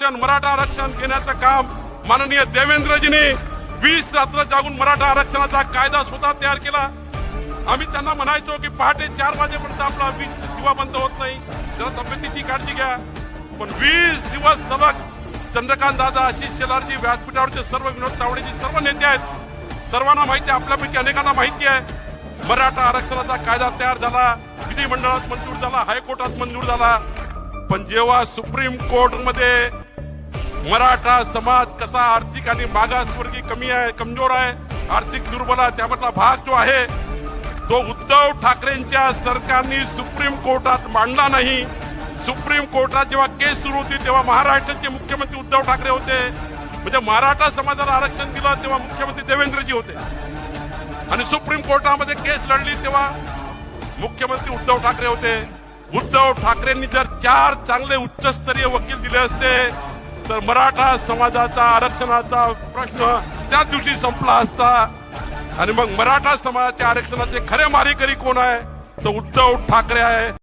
आरक्षण मराठा आरक्षण घेण्याचं काम माननीय देवेंद्रजींनी वीस रात्र जागून मराठा आरक्षणाचा कायदा स्वतः तयार केला. आम्ही त्यांना म्हणायचो की पहाटे चार वाजेपर्यंत आपला वीज दिवा बंद होत नाही. जरा तब्येतीची काळजी घ्या. पण वीस दिवस सलग चंद्रकांत दादा आशिष शेलारजी व्यासपीठावरचे सर्व विनोद तावडेजी सर्व नेते आहेत. सर्वांना माहिती आहे आपल्यापैकी अनेकांना माहिती आहे. मराठा आरक्षणाचा कायदा तयार झाला विधिमंडळात मंजूर झाला हायकोर्टात मंजूर झाला. पण जेव्हा सुप्रीम कोर्टमध्ये मराठा समाज कसा आर्थिक आणि मागासवर्गीय कमी आहे कमजोर आहे आर्थिक दुर्बल आहे त्यामधला भाग जो आहे तो उद्धव ठाकरेंच्या सरकारने सुप्रीम कोर्टात मांडला नाही. सुप्रीम कोर्टात जेव्हा केस सुरू होती तेव्हा महाराष्ट्राचे मुख्यमंत्री उद्धव ठाकरे होते. म्हणजे मराठा समाजाला आरक्षण दिलं तेव्हा मुख्यमंत्री देवेंद्रजी होते. आणि सुप्रीम कोर्टामध्ये केस लढली तेव्हा मुख्यमंत्री उद्धव ठाकरे होते. उद्धव ठाकरेंनी जर चार चांगले उच्चस्तरीय वकील दिले असते तर मराठा समाजाचा आरक्षणाचा प्रश्न त्याच दिवशी संपला असता. आणि मग मराठा समाजाच्या आरक्षणाचे खरे मारेकरी कोण आहे? तर उद्धव ठाकरे आहे.